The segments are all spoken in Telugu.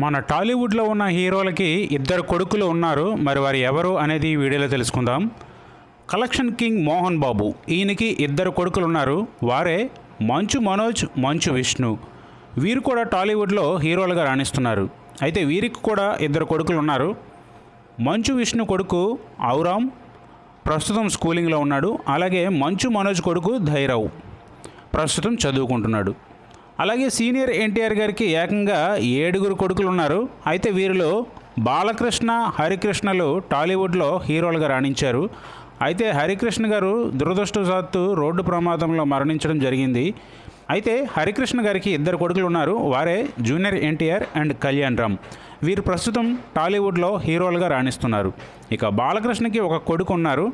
మన టాలీవుడ్లో ఉన్న హీరోలకి ఇద్దరు కొడుకులు ఉన్నారు. మరి వారు ఎవరు అనేది వీడియోలో తెలుసుకుందాం. Collection king Mohan Babu. ఈయనకి ఇద్దరు కొడుకులు ఉన్నారు. వారే మంచు మనోజ్ మంచు విష్ణు. వీరు కూడా టాలీవుడ్లో హీరోలుగా రాణిస్తున్నారు. అయితే వీరికి కూడా ఇద్దరు కొడుకులు ఉన్నారు. మంచు విష్ణు కొడుకు ఔరామ్ ప్రస్తుతం స్కూలింగ్లో ఉన్నాడు. అలాగే మంచు మనోజ్ కొడుకు ధైరవ్ ప్రస్తుతం చదువుకుంటున్నాడు. అలాగే సీనియర్ ఎన్టీఆర్ గారికి ఏకంగా ఏడుగురు కొడుకులు ఉన్నారు అయితే వీరిలో బాలకృష్ణ హరికృష్ణలు టాలీవుడ్లో హీరోలుగా రాణించారు. అయితే హరికృష్ణ గారు దురదృష్టవశాత్తు రోడ్డు ప్రమాదంలో మరణించడం జరిగింది. అయితే హరికృష్ణ గారికి ఇద్దరు కొడుకులు ఉన్నారు వారే జూనియర్ ఎన్టీఆర్ అండ్ కళ్యాణ్ రామ్. వీరు ప్రస్తుతం టాలీవుడ్లో హీరోలుగా రాణిస్తున్నారు. ఇక బాలకృష్ణకి ఒక కొడుకు ఉన్నారు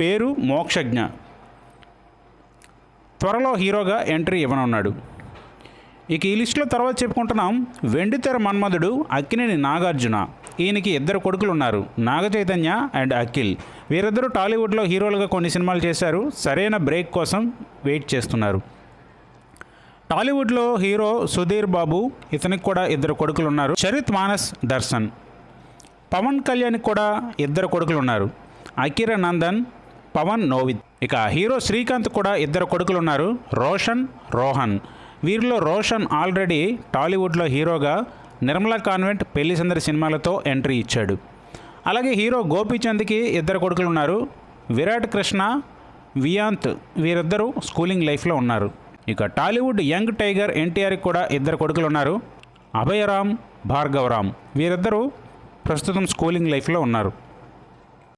పేరు మోక్షజ్ఞ. త్వరలో హీరోగా ఎంట్రీ ఇవ్వనున్నాడు. ఇక ఈ లిస్టులో తర్వాత చెప్పుకుంటున్నాం. వెండితెర మన్మధుడు అక్కినేని నాగార్జున. ఈయనకి ఇద్దరు కొడుకులు ఉన్నారు నాగ చైతన్య అండ్ అఖిల్. వీరిద్దరూ టాలీవుడ్లో హీరోలుగా కొన్ని సినిమాలు చేశారు. సరైన బ్రేక్ కోసం వెయిట్ చేస్తున్నారు. టాలీవుడ్లో హీరో సుధీర్ బాబు ఇతనికి కూడా ఇద్దరు కొడుకులు ఉన్నారు చరిత్ మానస్ దర్శన్. పవన్ కళ్యాణ్కి కూడా ఇద్దరు కొడుకులు ఉన్నారు అకిర నందన్ పవన్ నోవిద్ ఇక హీరో శ్రీకాంత్ కూడా ఇద్దరు కొడుకులు ఉన్నారు రోషన్ రోహన్. వీరిలో రోషన్ ఆల్రెడీ టాలీవుడ్లో హీరోగా నిర్మలా కాన్వెంట్ పెళ్ళి సందరి సినిమాలతో ఎంట్రీ ఇచ్చాడు. అలాగే హీరో గోపీచంద్కి ఇద్దరు కొడుకులు ఉన్నారు విరాట్ కృష్ణ వియాంత్ వీరిద్దరూ స్కూలింగ్ లైఫ్లో ఉన్నారు. ఇక టాలీవుడ్ యంగ్ టైగర్ ఎన్టీఆర్కి కూడా ఇద్దరు కొడుకులు ఉన్నారు అభయరామ్ భార్గవరామ్ వీరిద్దరూ ప్రస్తుతం స్కూలింగ్ లైఫ్లో ఉన్నారు.